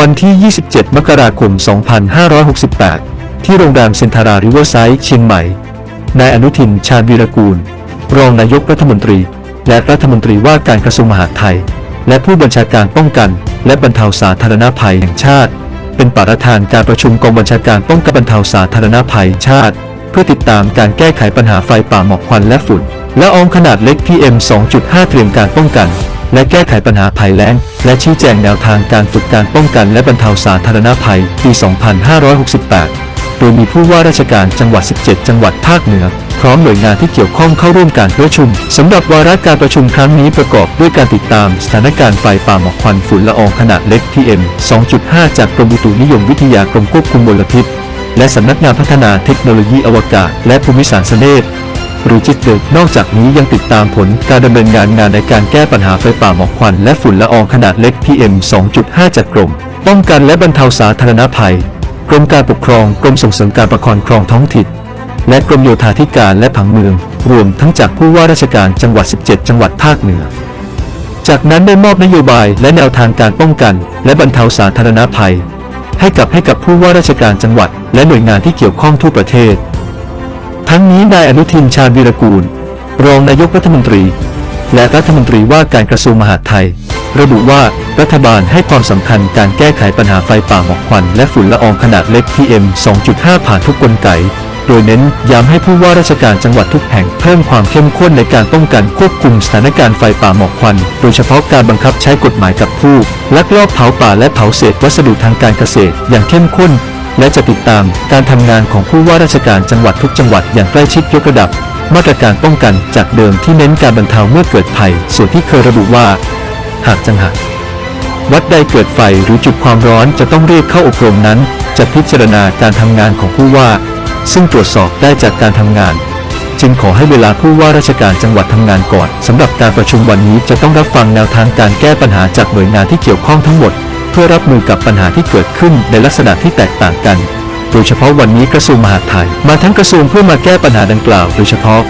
วันที่ 27 มกราคม 2568 ที่โรงแรมเซนทาราริเวอร์ไซด์เชียงใหม่ นายอนุทิน ชาญวีรกูล รองนายกรัฐมนตรี และรัฐมนตรีว่าการกระทรวงมหาดไทย และผู้บัญชาการป้องกัน และบรรเทาสาธารณภัยแห่งชาติ เป็นประธานการประชุมกองบัญชาการป้องกันบรรเทาสาธารณภัยชาติ เพื่อติดตามการแก้ไขปัญหาไฟป่าหมอกควันและฝุ่น และอองขนาดเล็ก PM 2.5 เตรียมการป้องกัน และแก้ไขปัญหาภัยแล้ง และชี้แจงแนวทางการฝึกการป้องกันและบรรเทาสาธารณภัย ปี 2568 โดยมีผู้ว่าราชการจังหวัด 17 จังหวัดภาคเหนือ พร้อมหน่วยงานที่เกี่ยวข้องเข้าร่วมการประชุมสำหรับวาระการประชุมครั้งนี้ประกอบด้วยการติดตามสถานการณ์ไฟป่าหมอกควันฝุ่นละอองขนาดเล็ก PM 2.5 จากกรมอุตุนิยมวิทยากรมควบคุมมลพิษ และสำนักงานพัฒนาเทคโนโลยีอวกาศ และภูมิสารสนเทศ หรือจิตเดินอกจากนี้ยังติดตามผลการดำเนินงานงานในการแก้ปัญหาไฟป่าหมอกควัน และฝุ่นละอองขนาดเล็ก PM 2.5 จากกรม ป้องกันและบรรเทาสาธารณภัย กรมการปกครอง กรมส่งเสริมการปกครองครองท้องถิ่นและกรมโยธาธิการและผังเมือง รวมทั้งจากผู้ว่าราชการจังหวัด 17 จังหวัดภาคเหนือ จากนั้นได้มอบนโยบายและแนวทางการป้องกัน และบรรเทาสาธารณภัย ให้กับให้กับผู้ว่าราชการจังหวัด และหน่วยงานที่เกี่ยวข้องทั่วประเทศ ทั้งนี้นายอนุทินชาญวีรกูล รองนายกรัฐมนตรี และรัฐมนตรีว่าการกระทรวงมหาดไทย ระบุว่ารัฐบาลให้ความสำคัญการแก้ไขปัญหาไฟป่าหมอกควัน และฝุ่นละอองขนาดเล็ก PM 2.5 ผ่านทุกกลไก โดยเน้นย้ำให้ผู้ว่าราชการจังหวัดทุกแห่งเพิ่มความเข้มข้นในการป้องกันควบคุมสถานการณ์ไฟป่าหมอกควัน โดยเฉพาะการบังคับใช้กฎหมายกับผู้ลักลอบเผาป่าและเผาเศษวัสดุทางการเกษตร อย่างเข้มข้น และจะติดตามการทำงานของผู้ว่าราชการจังหวัดทุกจังหวัดอย่างใกล้ชิดยกระดับ มาตรการป้องกันจากเดิมที่เน้นการบรรเทาเมื่อเกิดภัย ส่วนที่เคยระบุว่า หากจังหวัดวัดใดเกิดไฟหรือจุดความร้อนจะต้องเรียกเข้าอบรมนั้น จะพิจารณาการทำงานของผู้ว่า ซึ่งตรวจสอบได้จากการทำงาน จึงขอให้เวลาผู้ว่าราชการจังหวัดทำงานก่อนสำหรับการประชุมวันนี้จะต้องรับฟังแนวทางการแก้ปัญหาจากหน่วยงานที่เกี่ยวข้องทั้งหมด เพื่อรับมือกับปัญหาที่เกิดขึ้นในลักษณะที่แตกต่างกัน โดยเฉพาะวันนี้กระทรวงมหาดไทย มาทั้งกระทรวงเพื่อมาแก้ปัญหาดังกล่าว โดยเฉพาะ